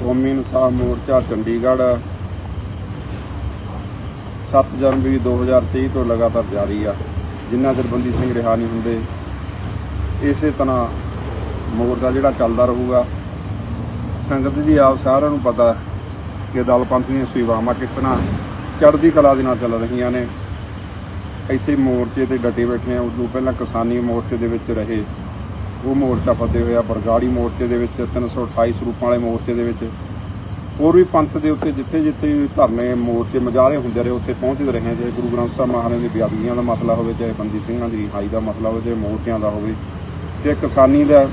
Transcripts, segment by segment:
ਕੌਮੀ ਇਨਸਾਫ ਮੋਰਚਾ ਚੰਡੀਗੜ੍ਹ 7 ਜਨਵਰੀ 2023 ਤੋਂ ਲਗਾਤਾਰ ਜਾਰੀ ਆ। ਜਿੰਨਾ ਚਿਰ ਬੰਦੀ ਸਿੰਘ ਰਿਹਾ ਨਹੀਂ ਹੁੰਦੇ, ਇਸੇ ਤਰ੍ਹਾਂ ਮੋਰਚਾ ਜਿਹੜਾ ਚੱਲਦਾ ਰਹੂਗਾ। ਸੰਗਤ ਜੀ, ਆਪ ਸਾਰਿਆਂ ਨੂੰ ਪਤਾ ਕਿ ਦਲ ਪੰਥ ਦੀਆਂ ਸੇਵਾਵਾਂ ਕਿਸ ਤਰ੍ਹਾਂ ਚੜ੍ਹਦੀ ਕਲਾ ਦੇ ਨਾਲ ਚੱਲ ਰਹੀਆਂ ਨੇ। ਇੱਥੇ ਮੋਰਚੇ ਤੇ ਡਟੇ ਬੈਠੇ ਆ। ਉਦੋਂ ਪਹਿਲਾਂ ਕਿਸਾਨੀ ਮੋਰਚੇ ਦੇ ਵਿੱਚ ਰਹੇ। ਉਹ ਮੋਰਚਾ ਫਤਿਹ ਹੋਇਆ ਬਰਗਾੜੀ ਮੋਰਚੇ ਦੇ ਵਿੱਚ 328 ਸਰੂਪਾਂ ਵਾਲੇ ਮੋਰਚੇ ਦੇ ਵਿੱਚ। ਹੋਰ ਵੀ ਪੰਥ ਦੇ ਉੱਤੇ ਜਿੱਥੇ ਜਿੱਥੇ ਵੀ ਧਰਨੇ ਮੋਰਚੇ ਮਜਾਰੇ ਹੁੰਦੇ ਰਹੇ, ਉੱਥੇ ਪਹੁੰਚਦੇ ਰਹੇ ਚਾਹੇ ਗੁਰੂ ਗ੍ਰੰਥ ਸਾਹਿਬ ਮਹਾਰਾਜ ਦੀ ਬਿਆਦਗੀਆਂ ਦਾ ਮਸਲਾ ਹੋਵੇ, ਚਾਹੇ ਬੰਦੀ ਸਿੰਘਾਂ ਦੀ ਰਿਹਾਈ ਦਾ ਮਸਲਾ ਹੋਵੇ, ਚਾਹੇ ਮੋਰਚਿਆਂ ਦਾ ਹੋਵੇ, ਚਾਹੇ ਕਿਸਾਨੀ ਦਾ,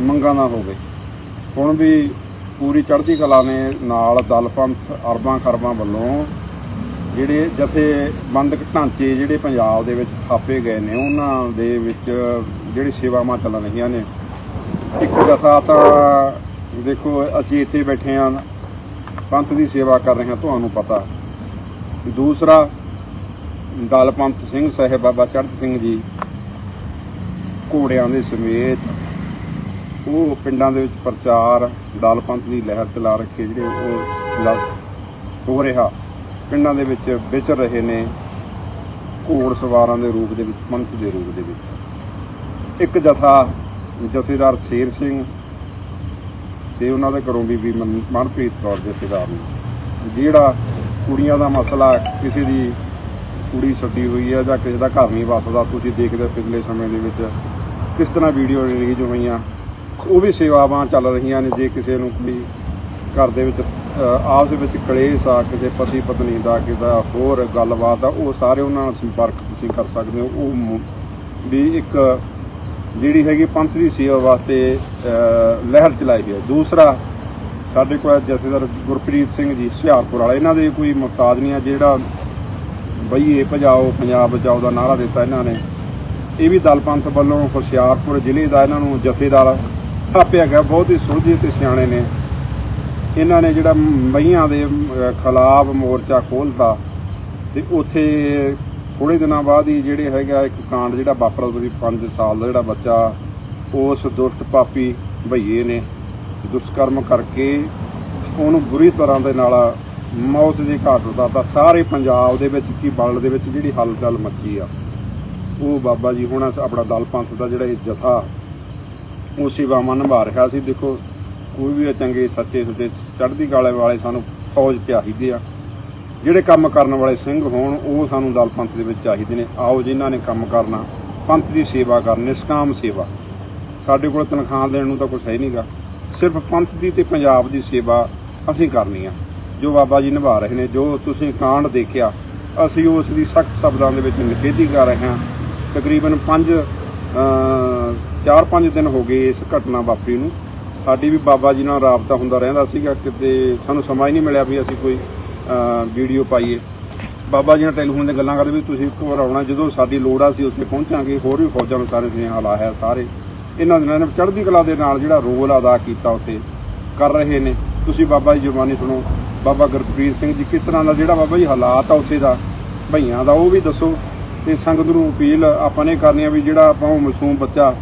ਮੰਗਾਂ ਦਾ ਹੋਵੇ। ਹੁਣ ਵੀ ਪੂਰੀ ਚੜ੍ਹਦੀ ਕਲਾ ਨੇ ਨਾਲ ਦਲ ਪੰਥ, ਅਰਬਾਂ ਖਰਬਾਂ ਵੱਲੋਂ ਜਿਹੜੇ ਜਥੇਬੰਦਕ ਢਾਂਚੇ ਜਿਹੜੇ ਪੰਜਾਬ ਦੇ ਵਿੱਚ ਥਾਪੇ ਗਏ ਨੇ, ਉਹਨਾਂ ਦੇ ਵਿੱਚ ਜਿਹੜੀ ਸੇਵਾਵਾਂ ਚੱਲ ਰਹੀਆਂ ਨੇ। ਇੱਕ ਜਥਾ ਤਾਂ ਦੇਖੋ, ਅਸੀਂ ਇੱਥੇ ਬੈਠੇ ਹਾਂ ਪੰਥ ਦੀ ਸੇਵਾ ਕਰ ਰਹੇ ਹਾਂ ਤੁਹਾਨੂੰ ਪਤਾ। ਦੂਸਰਾ, ਦਲ ਪੰਥ ਸਿੰਘ ਸਾਹਿਬ ਬਾਬਾ ਚੜ੍ਹਤ ਸਿੰਘ ਜੀ, ਘੋੜਿਆਂ ਦੇ ਸਮੇਤ, ਉਹ ਪਿੰਡਾਂ ਦੇ ਵਿੱਚ ਪ੍ਰਚਾਰ, ਦਲ ਪੰਥ ਦੀ ਲਹਿਰ ਚਲਾ ਰੱਖੇ, ਜਿਹੜੇ ਉਹ ਹੋ ਰਿਹਾ, ਪਿੰਡਾਂ ਦੇ ਵਿੱਚ ਵਿਚਰ ਰਹੇ ਨੇ, ਘੋੜ ਸਵਾਰਾਂ ਦੇ ਰੂਪ ਦੇ ਵਿੱਚ, ਪੰਥ ਦੇ ਰੂਪ ਦੇ ਵਿੱਚ। ਇੱਕ ਜਥਾ ਜਥੇਦਾਰ ਸ਼ੇਰ ਸਿੰਘ ਤੇ ਉਹਨਾਂ ਦੇ ਘਰੋਂ ਬੀਬੀ ਮਨਪ੍ਰੀਤ ਕੌਰ ਜਥੇਦਾਰ ਨੂੰ। ਜਿਹੜਾ ਕੁੜੀਆਂ ਦਾ ਮਸਲਾ ਕਿਸੇ ਦੀ ਕੁੜੀ ਛੱਡੀ ਹੋਈ ਹੈ ਜਾਂ ਕਿਸੇ ਦਾ ਘਰ ਨਹੀਂ ਵਸਦਾ ਤੁਸੀਂ ਦੇਖਦੇ ਹੋ ਪਿਛਲੇ ਸਮੇਂ ਦੇ ਵਿੱਚ ਕਿਸ ਤਰ੍ਹਾਂ ਵੀਡੀਓ ਰਿਲੀਜ਼ ਹੋਈਆਂ ਉਹ ਵੀ ਸੇਵਾਵਾਂ ਚੱਲ ਰਹੀਆਂ ਨੇ ਜੇ ਕਿਸੇ ਨੂੰ ਕੋਈ ਘਰ ਦੇ ਵਿੱਚ ਅ, ਆਪਸ ਦੇ ਵਿੱਚ ਕਲੇਸ਼ ਆ ਕਿਸੇ ਪਤੀ ਪਤਨੀ ਦਾ ਕਿਸੇ ਹੋਰ ਗੱਲਬਾਤ ਆ ਉਹ ਸਾਰੇ ਉਹਨਾਂ ਨਾਲ ਸੰਪਰਕ ਤੁਸੀਂ ਕਰ ਸਕਦੇ ਹੋ। ਉਹ ਵੀ ਇੱਕ ਜਿਹੜੀ ਹੈਗੀ ਪੰਥ ਦੀ ਸੇਵਾ ਵਾਸਤੇ ਲਹਿਰ ਚਲਾਈ ਹੈ। ਦੂਸਰਾ, ਸਾਡੇ ਕੋਲ ਜਥੇਦਾਰ ਗੁਰਪ੍ਰੀਤ ਸਿੰਘ ਜੀ, ਹੁਸ਼ਿਆਰਪੁਰ ਵਾਲੇ, ਇਹਨਾਂ ਦੇ ਕੋਈ ਮੁਹਤਾਜ ਨਹੀਂ ਆ, ਜਿਹੜਾ ਬਈਏ ਭਜਾਓ, ਪੰਜਾਬ ਬਚਾਓ ਦਾ ਨਾਰਾ ਦਿੱਤਾ ਇਹਨਾਂ ਨੇ। ਇਹ ਵੀ ਦਲ ਪੰਥ ਵੱਲੋਂ ਹੁਸ਼ਿਆਰਪੁਰ ਜ਼ਿਲ੍ਹੇ ਦਾ ਇਹਨਾਂ ਨੂੰ ਜਥੇਦਾਰ ਥਾਪਿਆ ਗਿਆ, ਬਹੁਤ ਹੀ ਸੁਲਝੇ ਤੇ ਸਿਆਣੇ ਨੇ। ਇਹਨਾਂ ਨੇ ਜਿਹੜਾ ਮਈਆਂ ਦੇ ਖਿਲਾਫ ਮੋਰਚਾ ਖੋਲ੍ਹਤਾ ਤੇ ਉੱਥੇ ਥੋੜੇ ਦਿਨਾਂ ਬਾਅਦ ਹੀ ਜਿਹੜੇ ਹੈਗਾ ਇੱਕ ਕਾਂਡ ਜਿਹੜਾ ਵਾਪਰਿਆ ਉਹਦੀ 5 ਸਾਲ ਦਾ ਜਿਹੜਾ ਬੱਚਾ, ਉਸ ਦੁਸ਼ਟ ਪਾਪੀ ਭਈਏ ਨੇ। ਦੁਸ਼ਕਰਮ ਕਰਕੇ ਉਹਨੂੰ ਬੁਰੀ ਤਰ੍ਹਾਂ ਦੇ ਨਾਲ ਮੌਤ ਦੀ ਘਾਟ ਉਤਾਰਤਾ ਸਾਰੇ ਪੰਜਾਬ ਦੇ ਵਿੱਚ ਕੀ ਬਲਦ ਦੇ ਵਿੱਚ ਜਿਹੜੀ ਹਲਚਲ ਮੱਚੀ ਆ, ਉਹ ਬਾਬਾ ਜੀ ਹੁਣ ਆਪਣਾ ਦਲ ਪੰਥ ਦਾ ਜਿਹੜਾ ਇਹ ਜਥਾ, ਉਹ ਸੇਵਾਵਾਂ ਨਿਭਾ ਰਿਹਾ ਸੀ। ਦੇਖੋ, ਕੋਈ ਵੀ ਚੰਗੇ ਸੱਚੇ ਸੁੱਚੇ ਚੜ੍ਹਦੀ ਗਾਲੇ ਵਾਲੇ ਸਾਨੂੰ ਫੌਜ ਚਾਹੀਦੇ ਆ। ਜਿਹੜੇ ਕੰਮ ਕਰਨ ਵਾਲੇ ਸਿੰਘ ਹੋਣ, ਉਹ ਸਾਨੂੰ ਦਲ ਪੰਥ ਦੇ ਵਿੱਚ ਚਾਹੀਦੇ ਨੇ। ਆਓ ਜਿਨ੍ਹਾਂ ਨੇ ਕੰਮ ਕਰਨਾ। ਪੰਥ ਦੀ ਸੇਵਾ ਕਰਨ ਨਿਸ਼ਕਾਮ ਸੇਵਾ। ਸਾਡੇ ਕੋਲ ਤਨਖਾਹ ਦੇਣ ਨੂੰ ਤਾਂ ਕੁਝ ਹੈ ਨਹੀਂਗਾ। ਸਿਰਫ ਪੰਥ ਦੀ ਤੇ ਪੰਜਾਬ ਦੀ ਸੇਵਾ ਅਸੀਂ ਕਰਨੀ ਆ। ਜੋ ਬਾਬਾ ਜੀ ਨਿਭਾ ਰਹੇ ਨੇ, ਜੋ ਤੁਸੀਂ ਕਾਂਡ ਦੇਖਿਆ, ਅਸੀਂ ਉਸ ਦੀ ਸਖਤ ਸ਼ਬਦਾਂ ਦੇ ਵਿੱਚ ਨਿਖੇਧੀ ਕਰ ਰਹੇ ਹਾਂ। ਤਕਰੀਬਨ 5 4-5 ਦਿਨ ਹੋ ਗਏ ਇਸ ਘਟਨਾ ਵਾਪਰੀ ਨੂੰ। ਸਾਡੀ ਵੀ ਬਾਬਾ ਜੀ ਨਾਲ ਰਾਬਤਾ ਹੁੰਦਾ ਰਹਿੰਦਾ ਸੀਗਾ, ਕਿਤੇ ਸਾਨੂੰ ਸਮਾਂ ਹੀ ਨਹੀਂ ਮਿਲਿਆ ਵੀ ਅਸੀਂ ਕੋਈ ਵੀਡੀਓ ਪਾਈਏ। ਬਾਬਾ ਜੀ ਨਾਲ ਟੈਲੀਫੋਨ ਤੇ ਗੱਲਾਂ ਕਰਦੇ ਵੀ ਤੁਸੀਂ ਇੱਕ ਵਾਰ ਆਉਣਾ, ਜਦੋਂ ਸਾਡੀ ਲੋੜ ਆ ਸੀ ਉੱਥੇ ਪਹੁੰਚਾਂਗੇ। ਹੋਰ ਵੀ ਫੌਜਾਂ ਨੂੰ ਸਾਰੇ ਸੁਨੇਹਾ ਹੈ ਸਾਰੇ। ਇਹਨਾਂ ਦਿਨਾਂ ਨੇ ਚੜ੍ਹਦੀ ਕਲਾ ਦੇ ਨਾਲ ਜਿਹੜਾ ਰੋਲ ਅਦਾ ਕੀਤਾ ਉੱਥੇ, ਕਰ ਰਹੇ ਨੇ। ਤੁਸੀਂ ਬਾਬਾ ਜੀ ਜ਼ੁਬਾਨੀ ਸੁਣੋ, ਬਾਬਾ ਗੁਰਪ੍ਰੀਤ ਸਿੰਘ ਜੀ ਕਿਸ ਤਰ੍ਹਾਂ ਦਾ ਜਿਹੜਾ ਬਾਬਾ ਜੀ ਹਾਲਾਤ ਆ ਉੱਥੇ ਦਾ, ਭਈਆਂ ਦਾ ਉਹ ਵੀ ਦੱਸੋ। ਤੇ ਸੰਗਤ ਨੂੰ ਅਪੀਲ ਆਪਾਂ ਨੇ ਕਰਨੀ ਆ ਵੀ ਜਿਹੜਾ ਆਪਾਂ ਉਹ ਮਾਸੂਮ ਬੱਚਾ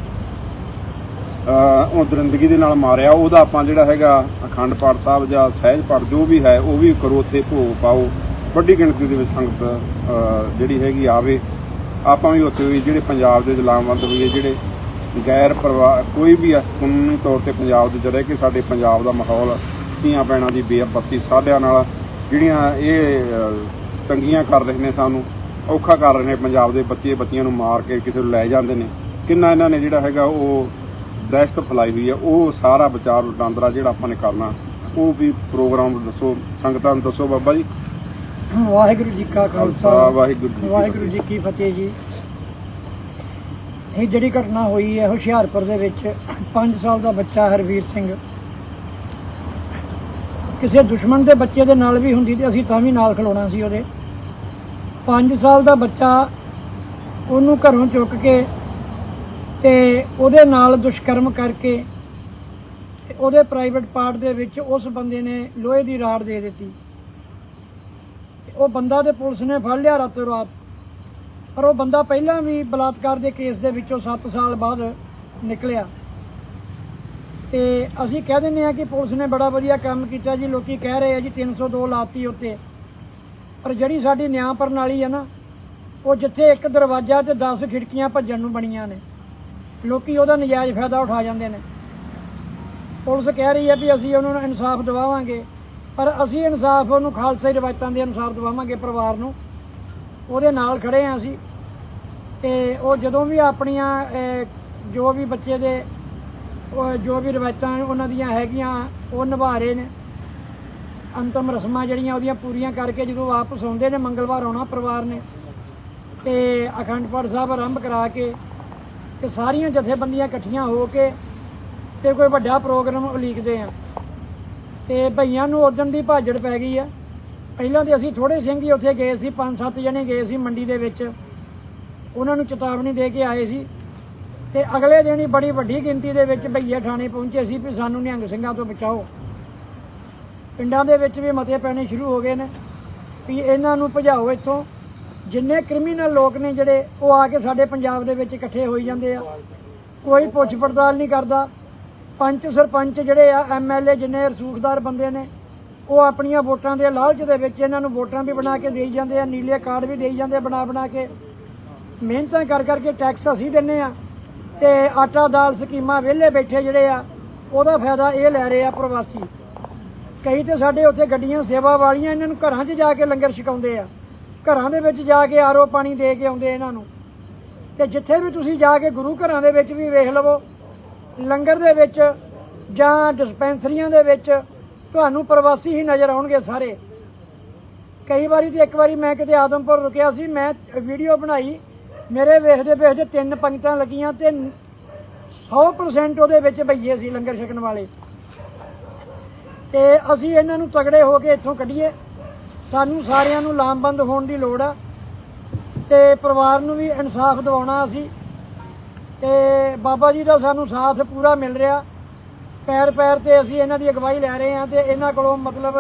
ਉਹ ਦਰਿੰਦਗੀ ਦੇ ਨਾਲ ਮਾਰਿਆ। ਉਹਦਾ ਆਪਾਂ ਜਿਹੜਾ ਹੈਗਾ ਅਖੰਡ ਪਾਠ ਸਾਹਿਬ ਜਾਂ ਸਹਿਜ ਪਾਠ ਜੋ ਵੀ ਹੈ, ਉਹ ਵੀ ਕਰੋ ਉੱਥੇ ਭੋਗ ਪਾਓ। ਵੱਡੀ ਗਿਣਤੀ ਦੇ ਵਿੱਚ ਸੰਗਤ ਜਿਹੜੀ ਹੈਗੀ ਆਵੇ। ਆਪਾਂ ਵੀ ਉੱਥੇ ਵੀ ਜਿਹੜੇ ਪੰਜਾਬ ਦੇ ਜਲਾਮਬੰਦ ਹੋਈਏ, ਜਿਹੜੇ ਗੈਰ ਪਰਿਵਾਰ ਕੋਈ ਵੀ ਆ, ਕਾਨੂੰਨੀ ਤੌਰ ਤੇ ਪੰਜਾਬ ਦੇ ਜਿਹੜੇ ਕਿ ਸਾਡੇ ਪੰਜਾਬ ਦਾ ਮਾਹੌਲ, ਧੀਆਂ ਭੈਣਾਂ ਦੀ ਬੇਅਬਤੀ ਸਾਧਿਆਂ ਨਾਲ ਜਿਹੜੀਆਂ ਇਹ ਤੰਗੀਆਂ ਕਰ ਰਹੇ ਨੇ ਸਾਨੂੰ, ਔਖਾ ਕਰ ਰਹੇ ਨੇ ਪੰਜਾਬ ਦੇ ਬੱਚੇ ਬੱਚੀਆਂ ਨੂੰ ਮਾਰ ਕੇ ਕਿਸੇ ਨੂੰ ਲੈ ਜਾਂਦੇ ਨੇ। ਕਿੰਨਾ ਇਹਨਾਂ ਨੇ ਜਿਹੜਾ ਹੈਗਾ ਉਹ ਦਹਿਸ਼ਤ ਫੈਲਾਈ ਹੋਈ ਹੈ ਉਹ ਸਾਰਾ ਵਿਚਾਰ ਵਟਾਂਦਰਾ ਜਿਹੜਾ ਆਪਾਂ ਨੇ ਕਰਨਾ ਉਹ ਵੀ ਪ੍ਰੋਗਰਾਮ ਦੱਸੋ ਸੰਗਤਾਂ ਨੂੰ ਦੱਸੋ ਬਾਬਾ ਜੀ। ਵਾਹਿਗੁਰੂ ਜੀ ਕਾ ਖਾਲਸਾ ਵਾਹਿਗੁਰੂ ਜੀ ਵਾਹਿਗੁਰੂ ਜੀ ਕੀ ਫਤਿਹ ਜੀ। ਇਹ ਜਿਹੜੀ ਘਟਨਾ ਹੋਈ ਹੈ ਹੁਸ਼ਿਆਰਪੁਰ ਦੇ ਵਿੱਚ 5 ਸਾਲ ਦਾ ਬੱਚਾ ਹਰਵੀਰ ਸਿੰਘ। ਕਿਸੇ ਦੁਸ਼ਮਣ ਦੇ ਬੱਚੇ ਦੇ ਨਾਲ ਵੀ ਹੁੰਦੀ ਤੇ ਅਸੀਂ ਤਾਂ ਵੀ ਨਾਲ ਖਲੋਣਾ ਸੀ ਉਹਦੇ। 5 ਸਾਲ ਦਾ ਬੱਚਾ ਉਹਨੂੰ ਘਰੋਂ ਚੁੱਕ ਕੇ ਤੇ ਉਹਦੇ ਨਾਲ ਦੁਸ਼ਕਰਮ ਕਰਕੇ ਉਹਦੇ ਪ੍ਰਾਈਵੇਟ ਪਾਰਟ ਦੇ ਵਿੱਚ ਉਸ ਬੰਦੇ ਨੇ ਲੋਹੇ ਦੀ ਰਾੜ ਦੇ ਦਿੱਤੀ। ਉਹ ਬੰਦਾ ਤੇ ਪੁਲਿਸ ਨੇ ਫੜ ਲਿਆ ਰਾਤੋਂ ਰਾਤ। ਪਰ ਉਹ ਬੰਦਾ ਪਹਿਲਾਂ ਵੀ ਬਲਾਤਕਾਰ ਦੇ ਕੇਸ ਦੇ ਵਿੱਚੋਂ 7 ਸਾਲ ਬਾਅਦ ਨਿਕਲਿਆ। ਤੇ ਅਸੀਂ ਕਹਿ ਦਿੰਦੇ ਆ ਕਿ ਪੁਲਿਸ ਨੇ ਬੜਾ ਵਧੀਆ ਕੰਮ ਕੀਤਾ ਜੀ। ਲੋਕੀ ਕਹਿ ਰਹੇ ਆ ਜੀ 302 ਲਾਤੀ ਉੱਤੇ। ਪਰ ਜਿਹੜੀ ਸਾਡੀ ਨਿਆਂ ਪ੍ਰਣਾਲੀ ਹੈ ਨਾ, ਉਹ ਜਿੱਥੇ ਇੱਕ ਦਰਵਾਜ਼ਾ ਤੇ 10 ਖਿੜਕੀਆਂ ਭੱਜਣ ਨੂੰ ਬਣੀਆਂ ਨੇ। ਲੋਕੀ ਉਹਦਾ ਨਜਾਇਜ਼ ਫਾਇਦਾ ਉਠਾ ਜਾਂਦੇ ਨੇ। ਪੁਲਿਸ ਕਹਿ ਰਹੀ ਹੈ ਵੀ ਅਸੀਂ ਉਹਨਾਂ ਨੂੰ ਇਨਸਾਫ ਦਿਵਾਵਾਂਗੇ, ਪਰ ਅਸੀਂ ਇਨਸਾਫ ਉਹਨੂੰ ਖਾਲਸਾਈ ਰਵਾਇਤਾਂ ਦੇ ਅਨੁਸਾਰ ਦਿਵਾਵਾਂਗੇ ਪਰਿਵਾਰ ਨੂੰ। ਉਹਦੇ ਨਾਲ ਖੜੇ ਹਾਂ ਅਸੀਂ ਤੇ ਉਹ ਜਦੋਂ ਵੀ ਆਪਣੀਆਂ ਜੋ ਵੀ ਬੱਚੇ ਦੇ ਜੋ ਵੀ ਰਵਾਇਤਾਂ ਉਹਨਾਂ ਦੀਆਂ ਹੈਗੀਆਂ, ਉਹ ਨਿਭਾ ਰਹੇ ਨੇ। ਅੰਤਮ ਰਸਮਾਂ ਜਿਹੜੀਆਂ ਉਹਦੀਆਂ ਪੂਰੀਆਂ ਕਰਕੇ ਜਦੋਂ ਵਾਪਸ ਆਉਂਦੇ ਨੇ, ਮੰਗਲਵਾਰ ਆਉਣਾ ਪਰਿਵਾਰ ਨੇ। ਤੇ ਅਖੰਡ ਪਾਠ ਸਾਹਿਬ ਆਰੰਭ ਕਰਾ ਕੇ ਤੇ ਸਾਰੀਆਂ ਜਥੇਬੰਦੀਆਂ ਇਕੱਠੀਆਂ ਹੋ ਕੇ ਤੇ ਕੋਈ ਵੱਡਾ ਪ੍ਰੋਗਰਾਮ ਉਲੀਕਦੇ ਆ। ਤੇ ਭਈਆਂ ਨੂੰ ਉਦੋਂ ਦੀ ਭਾਜੜ ਪੈ ਗਈ ਆ। ਪਹਿਲਾਂ ਤੇ ਅਸੀਂ ਥੋੜੇ ਸਿੰਘ ਹੀ ਉੱਥੇ ਗਏ ਸੀ, ਪੰਜ ਸੱਤ ਜਣੇ ਗਏ ਸੀ ਮੰਡੀ ਦੇ ਵਿੱਚ। ਉਹਨਾਂ ਨੂੰ ਚੇਤਾਵਨੀ ਦੇ ਕੇ ਆਏ ਸੀ। ਤੇ ਅਗਲੇ ਦਿਨ ਹੀ ਬੜੀ ਵੱਡੀ ਗਿਣਤੀ ਦੇ ਵਿੱਚ ਭਈਏ ਥਾਣੇ ਪਹੁੰਚੇ ਸੀ ਵੀ ਸਾਨੂੰ ਨਿਹੰਗ ਸਿੰਘਾਂ ਤੋਂ ਬਚਾਓ। ਪਿੰਡਾਂ ਦੇ ਵਿੱਚ ਵੀ ਮਤੇ ਪੈਣੇ ਸ਼ੁਰੂ ਹੋ ਗਏ ਨੇ ਵੀ ਇਹਨਾਂ ਨੂੰ ਭਜਾਓ ਇੱਥੋਂ। ਜਿੰਨੇ ਕ੍ਰਿਮੀਨਲ ਲੋਕ ਨੇ ਜਿਹੜੇ, ਉਹ ਆ ਕੇ ਸਾਡੇ ਪੰਜਾਬ ਦੇ ਵਿੱਚ ਇਕੱਠੇ ਹੋਈ ਜਾਂਦੇ ਆ। ਕੋਈ ਪੁੱਛ ਪੜਤਾਲ ਨਹੀਂ ਕਰਦਾ। ਪੰਚ ਸਰਪੰਚ ਜਿਹੜੇ ਆ ਐਮਐਲਏ ਜਿੰਨੇ ਰਸੂਖਦਾਰ ਬੰਦੇ ਨੇ, ਉਹ ਆਪਣੀਆਂ ਵੋਟਾਂ ਦੇ ਲਾਲਚ ਦੇ ਵਿੱਚ ਇਹਨਾਂ ਨੂੰ ਵੋਟਾਂ ਵੀ ਬਣਾ ਕੇ ਦੇਈ ਜਾਂਦੇ ਆ, ਨੀਲੇ ਕਾਰਡ ਵੀ ਦੇਈ ਜਾਂਦੇ ਬਣਾ ਬਣਾ ਕੇ। ਮਿਹਨਤਾਂ ਕਰ ਕਰਕੇ ਟੈਕਸ ਅਸੀਂ ਦਿੰਨੇ ਆ ਤੇ ਆਟਾ ਦਾਲ ਸਕੀਮਾਂ ਵਿਹਲੇ ਬੈਠੇ ਜਿਹੜੇ ਆ, ਉਹਦਾ ਫਾਇਦਾ ਇਹ ਲੈ ਰਹੇ ਆ ਪ੍ਰਵਾਸੀ। ਕਈ ਤੇ ਸਾਡੇ ਉੱਥੇ ਗੱਡੀਆਂ, ਸੇਵਾ ਵਾਲੀਆਂ ਇਹਨਾਂ ਨੂੰ ਘਰਾਂ 'ਚ ਜਾ ਕੇ ਲੰਗਰ ਛਕਾਉਂਦੇ ਆ। ਘਰਾਂ ਦੇ ਵਿੱਚ ਜਾ ਕੇ ਆਰੋ ਪਾਣੀ ਦੇ ਕੇ ਆਉਂਦੇ ਇਹਨਾਂ ਨੂੰ। ਤੇ ਜਿੱਥੇ ਵੀ ਤੁਸੀਂ ਜਾ ਕੇ ਗੁਰੂ ਘਰਾਂ ਦੇ ਵਿੱਚ ਵੀ ਵੇਖ ਲਵੋ, ਲੰਗਰ ਦੇ ਵਿੱਚ ਜਾਂ ਡਿਸਪੈਂਸਰੀਆਂ ਦੇ ਵਿੱਚ ਤੁਹਾਨੂੰ ਪ੍ਰਵਾਸੀ ਹੀ ਨਜ਼ਰ ਆਉਣਗੇ ਸਾਰੇ। ਕਈ ਵਾਰੀ ਤੇ ਇੱਕ ਵਾਰੀ ਮੈਂ ਕਿਤੇ ਆਦਮਪੁਰ ਰੁਕਿਆ ਸੀ, ਮੈਂ ਵੀਡੀਓ ਬਣਾਈ, ਮੇਰੇ ਵੇਖਦੇ ਵੇਖਦੇ ਤਿੰਨ ਪੰਕਤਾਂ ਲੱਗੀਆਂ ਤੇ 100% ਉਹਦੇ ਵਿੱਚ ਭਈਏ ਸੀ ਲੰਗਰ ਛਕਣ ਵਾਲੇ। ਤੇ ਅਸੀਂ ਇਹਨਾਂ ਨੂੰ ਤਗੜੇ ਹੋ ਕੇ ਇੱਥੋਂ ਕੱਢੀਏ। ਸਾਨੂੰ ਸਾਰਿਆਂ ਨੂੰ ਲਾਮਬੰਦ ਹੋਣ ਦੀ ਲੋੜ ਆ ਤੇ ਪਰਿਵਾਰ ਨੂੰ ਵੀ ਇਨਸਾਫ ਦਿਵਾਉਣਾ ਅਸੀਂ ਤੇ ਬਾਬਾ ਜੀ ਦਾ ਸਾਨੂੰ ਸਾਥ ਪੂਰਾ ਮਿਲ ਰਿਹਾ। ਪੈਰ ਪੈਰ ਤੇ ਅਸੀਂ ਇਹਨਾਂ ਦੀ ਅਗਵਾਈ ਲੈ ਰਹੇ ਹਾਂ ਤੇ ਇਹਨਾਂ ਕੋਲੋਂ ਮਤਲਬ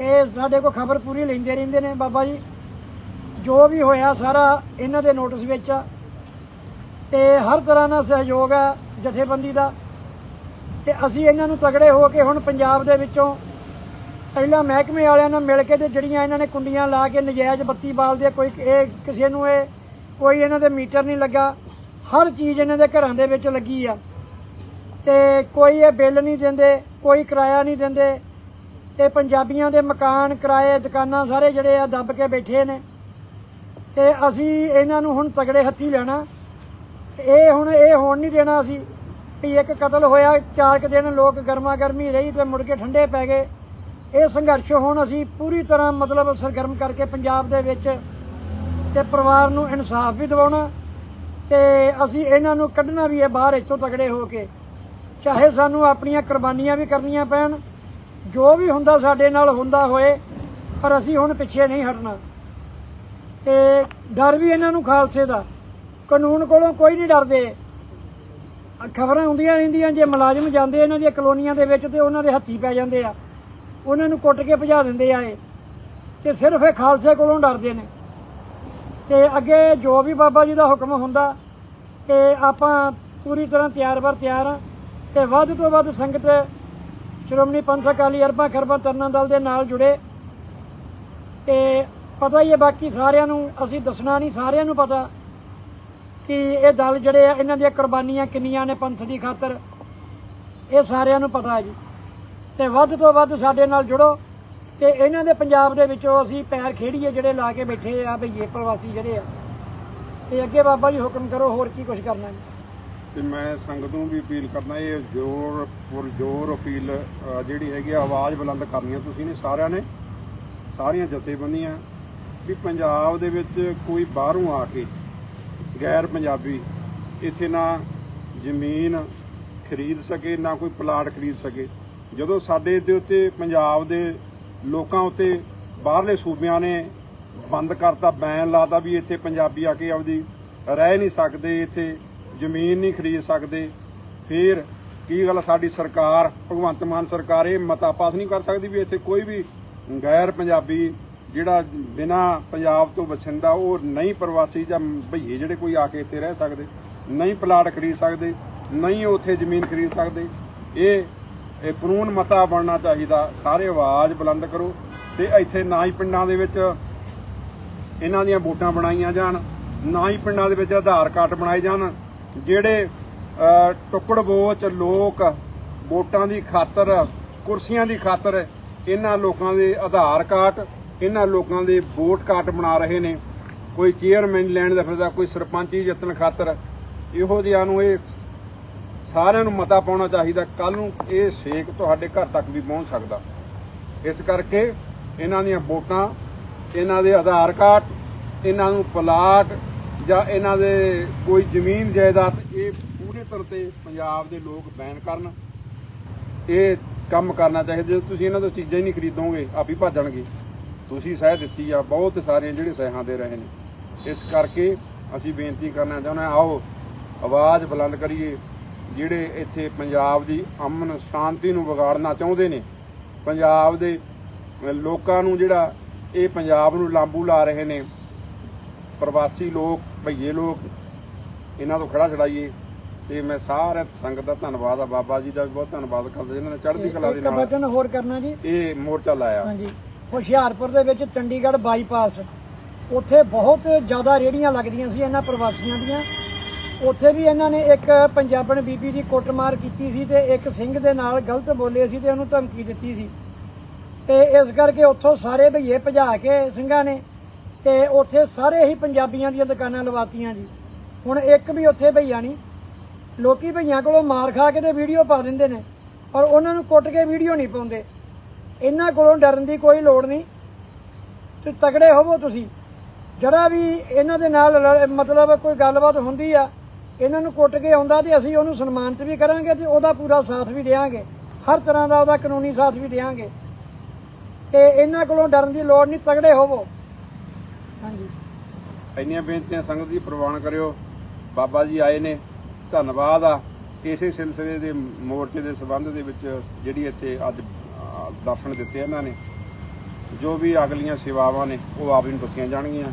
ਇਹ ਸਾਡੇ ਕੋਲ ਖਬਰ ਪੂਰੀ ਲੈਂਦੇ ਰਹਿੰਦੇ ਨੇ ਬਾਬਾ ਜੀ। ਜੋ ਵੀ ਹੋਇਆ ਸਾਰਾ ਇਹਨਾਂ ਦੇ ਨੋਟਿਸ ਵਿੱਚ ਆ। ਤੇ ਹਰ ਤਰ੍ਹਾਂ ਦਾ ਸਹਿਯੋਗ ਹੈ ਜਥੇਬੰਦੀ ਦਾ। ਤੇ ਅਸੀਂ ਇਹਨਾਂ ਨੂੰ ਤਗੜੇ ਹੋ ਕੇ ਹੁਣ ਪੰਜਾਬ ਦੇ ਵਿੱਚੋਂ ਪਹਿਲਾਂ ਮਹਿਕਮੇ ਵਾਲਿਆਂ ਨਾਲ ਮਿਲ ਕੇ ਤੇ ਜਿਹੜੀਆਂ ਇਹਨਾਂ ਨੇ ਕੁੰਡੀਆਂ ਲਾ ਕੇ ਨਜਾਇਜ਼ ਬੱਤੀ ਬਾਲਦੇ ਆ, ਕੋਈ ਇਹ ਕਿਸੇ ਨੂੰ ਇਹ ਕੋਈ ਇਹਨਾਂ ਦੇ ਮੀਟਰ ਨਹੀਂ ਲੱਗਾ। ਹਰ ਚੀਜ਼ ਇਹਨਾਂ ਦੇ ਘਰਾਂ ਦੇ ਵਿੱਚ ਲੱਗੀ ਆ। ਤੇ ਕੋਈ ਇਹ ਬਿੱਲ ਨਹੀਂ ਦਿੰਦੇ ਕੋਈ ਕਿਰਾਇਆ ਨਹੀਂ ਦਿੰਦੇ। ਤੇ ਪੰਜਾਬੀਆਂ ਦੇ ਮਕਾਨ ਕਿਰਾਏ ਦੁਕਾਨਾਂ ਸਾਰੇ ਜਿਹੜੇ ਆ ਦੱਬ ਕੇ ਬੈਠੇ ਨੇ। ਤੇ ਅਸੀਂ ਇਹਨਾਂ ਨੂੰ ਹੁਣ ਤਗੜੇ ਹੱਥੀ ਲੈਣਾ। ਇਹ ਹੁਣ ਇਹ ਹੋਣ ਨਹੀਂ ਦੇਣਾ ਅਸੀਂ ਵੀ ਇੱਕ ਕਤਲ ਹੋਇਆ ਚਾਰ ਕੁ ਦਿਨ ਲੋਕ ਗਰਮਾ ਗਰਮੀ ਰਹੀ ਤੇ ਮੁੜ ਕੇ ਠੰਡੇ ਪੈ ਗਏ। ਇਹ ਸੰਘਰਸ਼ ਹੁਣ ਅਸੀਂ ਪੂਰੀ ਤਰ੍ਹਾਂ ਮਤਲਬ ਸਰਗਰਮ ਕਰਕੇ ਪੰਜਾਬ ਦੇ ਵਿੱਚ ਤੇ ਪਰਿਵਾਰ ਨੂੰ ਇਨਸਾਫ ਵੀ ਦਿਵਾਉਣਾ ਤੇ ਅਸੀਂ ਇਹਨਾਂ ਨੂੰ ਕੱਢਣਾ ਵੀ ਹੈ ਬਾਹਰ ਇੱਥੋਂ ਤਗੜੇ ਹੋ ਕੇ। ਚਾਹੇ ਸਾਨੂੰ ਆਪਣੀਆਂ ਕੁਰਬਾਨੀਆਂ ਵੀ ਕਰਨੀਆਂ ਪੈਣ, ਜੋ ਵੀ ਹੁੰਦਾ ਸਾਡੇ ਨਾਲ ਹੁੰਦਾ ਹੋਏ, ਪਰ ਅਸੀਂ ਹੁਣ ਪਿੱਛੇ ਨਹੀਂ ਹਟਣਾ। ਤੇ ਡਰ ਵੀ ਇਹਨਾਂ ਨੂੰ ਖਾਲਸੇ ਦਾ। ਕਾਨੂੰਨ ਕੋਲੋਂ ਕੋਈ ਨਹੀਂ ਡਰਦੇ। ਖਬਰਾਂ ਹੁੰਦੀਆਂ ਰਹਿੰਦੀਆਂ, ਜੇ ਮੁਲਾਜ਼ਮ ਜਾਂਦੇ ਇਹਨਾਂ ਦੀਆਂ ਕਲੋਨੀਆਂ ਦੇ ਵਿੱਚ ਤੇ ਉਹਨਾਂ ਦੇ ਹੱਥੀ ਪੈ ਜਾਂਦੇ ਆ। ਉਹਨਾਂ ਨੂੰ ਕੁੱਟ ਕੇ ਭਜਾ ਦਿੰਦੇ ਆ ਇਹ। ਤੇ ਸਿਰਫ ਇਹ ਖਾਲਸੇ ਕੋਲੋਂ ਡਰਦੇ ਨੇ। ਤੇ ਅੱਗੇ ਜੋ ਵੀ ਬਾਬਾ ਜੀ ਦਾ ਹੁਕਮ ਹੁੰਦਾ, ਤੇ ਆਪਾਂ ਪੂਰੀ ਤਰ੍ਹਾਂ ਤਿਆਰ ਬਰ ਤਿਆਰ ਆ। ਤੇ ਵੱਧ ਤੋਂ ਵੱਧ ਸੰਗਤ ਸ਼੍ਰੋਮਣੀ ਪੰਥ ਅਕਾਲੀ ਅਰਬਾਂ, ਖਰਬਾਂ, ਤਰਨਾਂ ਦਲ ਦੇ ਨਾਲ ਜੁੜੇ। ਤੇ ਪਤਾ ਹੀ ਹੈ ਬਾਕੀ ਸਾਰਿਆਂ ਨੂੰ, ਅਸੀਂ ਦੱਸਣਾ ਨਹੀਂ, ਸਾਰਿਆਂ ਨੂੰ ਪਤਾ ਕਿ ਇਹ ਦਲ ਜਿਹੜੇ ਆ, ਇਹਨਾਂ ਦੀਆਂ ਕੁਰਬਾਨੀਆਂ ਕਿੰਨੀਆਂ ਨੇ ਪੰਥ ਦੀ ਖਾਤਰ। ਇਹ ਸਾਰਿਆਂ ਨੂੰ ਪਤਾ ਹੈ ਜੀ। ਤੇ ਵੱਧ ਤੋਂ ਵੱਧ ਸਾਡੇ ਨਾਲ ਜੁੜੋ ਤੇ ਇਹਨਾਂ ਦੇ ਪੰਜਾਬ ਦੇ ਵਿੱਚੋਂ ਅਸੀਂ ਪੈਰ ਖੇੜੀਏ ਜਿਹੜੇ ਲਾ ਕੇ ਬੈਠੇ ਆ ਭਈਏ ਪ੍ਰਵਾਸੀ ਜਿਹੜੇ ਆ। ਤੇ ਅੱਗੇ ਬਾਬਾ ਜੀ ਹੁਕਮ ਕਰੋ, ਹੋਰ ਕੀ ਕੁਝ ਕਰਨਾ ਹੈ? ਤੇ ਮੈਂ ਸੰਗਤ ਨੂੰ ਵੀ ਅਪੀਲ ਕਰਨਾ ਇਹ ਜ਼ੋਰ ਪੁਰ ਜ਼ੋਰ ਅਪੀਲ ਜਿਹੜੀ ਹੈਗੀ ਆਵਾਜ਼ ਬੁਲੰਦ ਕਰਨੀ ਹੈ ਤੁਸੀਂ ਨੇ ਸਾਰਿਆਂ ਨੇ। ਸਾਰੀਆਂ ਜਥੇਬੰਦੀਆਂ, ਵੀ ਪੰਜਾਬ ਦੇ ਵਿੱਚ ਕੋਈ ਬਾਹਰੋਂ ਆ ਕੇ ਗੈਰ ਪੰਜਾਬੀ ਇੱਥੇ ਨਾ ਜ਼ਮੀਨ ਖਰੀਦ ਸਕੇ, ਨਾ ਕੋਈ ਪਲਾਟ ਖਰੀਦ ਸਕੇ। ਜਦੋਂ ਸਾਡੇ ਦੇ ਉੱਤੇ ਪੰਜਾਬ ਦੇ ਲੋਕਾਂ ਉੱਤੇ ਬਾਹਰਲੇ ਸੂਬਿਆਂ ਨੇ ਬੰਦ ਕਰਤਾ, ਬੈਨ ਲਾਤਾ ਵੀ ਇੱਥੇ ਪੰਜਾਬੀ ਆ ਕੇ ਆਪਦੀ ਰਹਿ ਨਹੀਂ ਸਕਦੇ, ਇੱਥੇ ਜ਼ਮੀਨ ਨਹੀਂ ਖਰੀਦ ਸਕਦੇ, ਫਿਰ ਕੀ ਗੱਲ ਸਾਡੀ ਸਰਕਾਰ, ਭਗਵੰਤ ਮਾਨ ਸਰਕਾਰ ਇਹ ਮਤਾ ਪਾਸ ਨਹੀਂ ਕਰ ਸਕਦੀ ਵੀ ਇੱਥੇ ਕੋਈ ਵੀ ਗੈਰ ਪੰਜਾਬੀ ਜਿਹੜਾ ਬਿਨਾ ਪੰਜਾਬ ਤੋਂ ਵਸਿੰਦਾ ਉਹ ਨਹੀਂ ਪ੍ਰਵਾਸੀ ਜਾਂ ਭਈਏ ਜਿਹੜੇ ਕੋਈ ਆ ਕੇ ਇੱਥੇ ਰਹਿ ਸਕਦੇ, ਨਹੀਂ ਪਲਾਟ ਖਰੀਦ ਸਕਦੇ, ਨਹੀਂ ਉੱਥੇ ਜ਼ਮੀਨ ਖਰੀਦ ਸਕਦੇ, ਇਹ ਇਹ ਕਾਨੂੰਨ ਮਤਾ ਬਣਨਾ ਚਾਹੀਦਾ। ਸਾਰੇ ਆਵਾਜ਼ ਬੁਲੰਦ ਕਰੋ ਤੇ ਇੱਥੇ ਨਾ ਹੀ ਪਿੰਡਾਂ ਦੇ ਵਿੱਚ ਇਹਨਾਂ ਦੀਆਂ ਵੋਟਾਂ ਬਣਾਈਆਂ ਜਾਣ, ਨਾ ਹੀ ਪਿੰਡਾਂ ਦੇ ਵਿੱਚ ਆਧਾਰ ਕਾਰਡ ਬਣਾਏ ਜਾਣ, ਜਿਹੜੇ ਟੁੱਕੜ ਬੋਚ ਲੋਕ ਵੋਟਾਂ ਦੀ ਖਾਤਰ, ਕੁਰਸੀਆਂ ਦੀ ਖਾਤਰ ਇਹਨਾਂ ਲੋਕਾਂ ਦੇ ਆਧਾਰ ਕਾਰਡ, ਇਹਨਾਂ ਲੋਕਾਂ ਦੇ ਵੋਟ ਕਾਰਡ ਬਣਾ ਰਹੇ ਨੇ। ਕੋਈ ਚੇਅਰਮੈਨ ਲੈਣ ਦਾ ਫਿਰਦਾ, ਕੋਈ ਸਰਪੰਚੀ ਜਿੱਤਣ ਖਾਤਰ। ਇਹੋ ਜਿਹਿਆਂ ਨੂੰ ਇਹ ਸਾਰਿਆਂ ਨੂੰ ਮਤਾ ਪਾਉਣਾ ਚਾਹੀਦਾ ਕੱਲ ਨੂੰ ਇਹ ਸੇਕ ਤੁਹਾਡੇ ਘਰ ਤੱਕ ਵੀ ਪਹੁੰਚ ਸਕਦਾ। ਇਸ ਕਰਕੇ ਇਹਨਾਂ ਦੀਆਂ ਵੋਟਾਂ, ਇਹਨਾਂ ਦੇ ਆਧਾਰ ਕਾਰਡ, ਇਹਨਾਂ ਨੂੰ ਪਲਾਟ ਜਾਂ ਇਹਨਾਂ ਦੇ ਕੋਈ ਜ਼ਮੀਨ ਜਾਇਦਾਦ, ਇਹ ਪੂਰੇ ਤੌਰ ਤੇ ਪੰਜਾਬ ਦੇ ਲੋਕ ਬੈਨ ਕਰਨ। ਇਹ ਕੰਮ ਕਰਨਾ ਚਾਹੀਦਾ। ਜੇ ਤੁਸੀਂ ਇਹਨਾਂ ਤੋਂ ਚੀਜ਼ਾਂ ਹੀ ਨਹੀਂ ਖਰੀਦੋਗੇ, ਆਪ ਹੀ ਭੱਜਣਗੇ। ਤੁਸੀਂ ਸਹਿ ਦਿੱਤੀ ਆ, ਬਹੁਤ ਸਾਰੇ ਜਿਹੜੇ ਸਹਿਹਾਂ ਦੇ ਰਹੇ ਨੇ। ਇਸ ਕਰਕੇ ਅਸੀਂ ਬੇਨਤੀ ਕਰਨਾ ਚਾਹੁੰਦੇ ਹਾਂ, ਆਓ, ਆਵਾਜ਼ ਬੁਲੰਦ ਕਰੀਏ। ਜਿਹੜੇ ਇੱਥੇ ਪੰਜਾਬ ਦੀ ਅਮਨ ਸ਼ਾਂਤੀ ਨੂੰ ਵਿਗਾੜਨਾ ਚਾਹੁੰਦੇ ਨੇ ਪੰਜਾਬ ਦੇ ਲੋਕਾਂ ਨੂੰ ਜਿਹੜਾ ਇਹ ਪੰਜਾਬ ਨੂੰ ਲਾਂਬੂ ਲਾ ਰਹੇ ਨੇ ਪ੍ਰਵਾਸੀ ਲੋਕ ਭਈਏ ਲੋਕ ਇਹਨਾਂ ਤੋਂ ਖੜਾ ਛੜਾਈਏ ਤੇ ਮੈਂ ਸਾਰੇ ਸੰਗਤ ਦਾ ਧੰਨਵਾਦ ਆ ਬਾਬਾ ਜੀ ਦਾ ਵੀ ਬਹੁਤ ਧੰਨਵਾਦ ਕਰਦਾ ਜਿਨ੍ਹਾਂ ਨੇ ਚੜ੍ਹਦੀ ਕਲਾ ਦੇ ਇੱਕ ਨਾਲ ਬਟਨ ਹੋਰ ਕਰਨਾ ਜੀ। ਇਹ ਮੋਰਚਾ ਲਾਇਆ। ਹਾਂਜੀ। ਹੁਸ਼ਿਆਰਪੁਰ ਦੇ ਵਿੱਚ ਚੰਡੀਗੜ੍ਹ ਬਾਈਪਾਸ ਉੱਥੇ ਬਹੁਤ ਜ਼ਿਆਦਾ ਰੇੜੀਆਂ ਲੱਗਦੀਆਂ ਸੀ ਇਹਨਾਂ ਪ੍ਰਵਾਸੀਆਂ ਦੀਆਂ। ਉੱਥੇ ਵੀ ਇਹਨਾਂ ਨੇ ਇੱਕ ਪੰਜਾਬਣ ਬੀਬੀ ਦੀ ਕੁੱਟਮਾਰ ਕੀਤੀ ਸੀ ਤੇ ਇੱਕ ਸਿੰਘ ਦੇ ਨਾਲ ਗਲਤ ਬੋਲੇ ਸੀ ਤੇ ਉਹਨੂੰ ਧਮਕੀ ਦਿੱਤੀ ਸੀ। ਤੇ ਇਸ ਕਰਕੇ ਉੱਥੋਂ ਸਾਰੇ ਭਈਏ ਭਜਾ ਕੇ ਸਿੰਘਾਂ ਨੇ ਤੇ ਉੱਥੇ ਸਾਰੇ ਹੀ ਪੰਜਾਬੀਆਂ ਦੀਆਂ ਦੁਕਾਨਾਂ ਲਵਾਤੀਆਂ ਜੀ। ਹੁਣ ਇੱਕ ਵੀ ਉੱਥੇ ਭਈਆ ਨਹੀਂ। ਲੋਕੀ ਭਈਆਂ ਕੋਲੋਂ ਮਾਰ ਖਾ ਕੇ ਤੇ ਵੀਡੀਓ ਪਾ ਦਿੰਦੇ ਨੇ ਔਰ ਉਹਨਾਂ ਨੂੰ ਕੁੱਟ ਕੇ ਵੀਡੀਓ ਨਹੀਂ ਪਾਉਂਦੇ। ਇਹਨਾਂ ਕੋਲੋਂ ਡਰਨ ਦੀ ਕੋਈ ਲੋੜ ਨਹੀਂ। ਤੇ ਤਗੜੇ ਹੋਵੋ ਤੁਸੀਂ। ਜਿਹੜਾ ਵੀ ਇਹਨਾਂ ਦੇ ਨਾਲ ਮਤਲਬ ਕੋਈ ਗੱਲਬਾਤ ਹੁੰਦੀ ਆ ਇਹਨਾਂ ਨੂੰ ਕੁੱਟ ਕੇ ਆਉਂਦਾ ਤੇ ਅਸੀਂ ਉਹਨੂੰ ਸਨਮਾਨਿਤ ਵੀ ਕਰਾਂਗੇ ਤੇ ਉਹਦਾ ਪੂਰਾ ਸਾਥ ਵੀ ਦੇਵਾਂਗੇ ਹਰ ਤਰ੍ਹਾਂ ਦਾ ਉਹਦਾ ਕਾਨੂੰਨੀ ਸਾਥ ਵੀ ਦੇਵਾਂਗੇ ਤੇ ਇਹਨਾਂ ਕੋਲੋਂ ਡਰਨ ਦੀ ਲੋੜ ਨਹੀਂ ਤਗੜੇ ਹੋਵੋ। ਹਾਂਜੀ। ਇੰਨੀਆਂ ਬੇਨਤੀਆਂ ਸੰਗਤ ਜੀ ਪ੍ਰਵਾਨ ਕਰਿਓ। ਬਾਬਾ ਜੀ ਆਏ ਨੇ ਧੰਨਵਾਦ ਆ। ਇਸੇ ਸਿਲਸਿਲੇ ਦੇ ਮੋਰਚੇ ਦੇ ਸਬੰਧ ਦੇ ਵਿੱਚ ਜਿਹੜੀ ਇੱਥੇ ਅੱਜ ਦਰਸ਼ਨ ਦਿੱਤੇ ਇਹਨਾਂ ਨੇ। ਜੋ ਵੀ ਅਗਲੀਆਂ ਸੇਵਾਵਾਂ ਨੇ ਉਹ ਆਪ ਨੂੰ ਦੱਸੀਆਂ ਜਾਣਗੀਆਂ।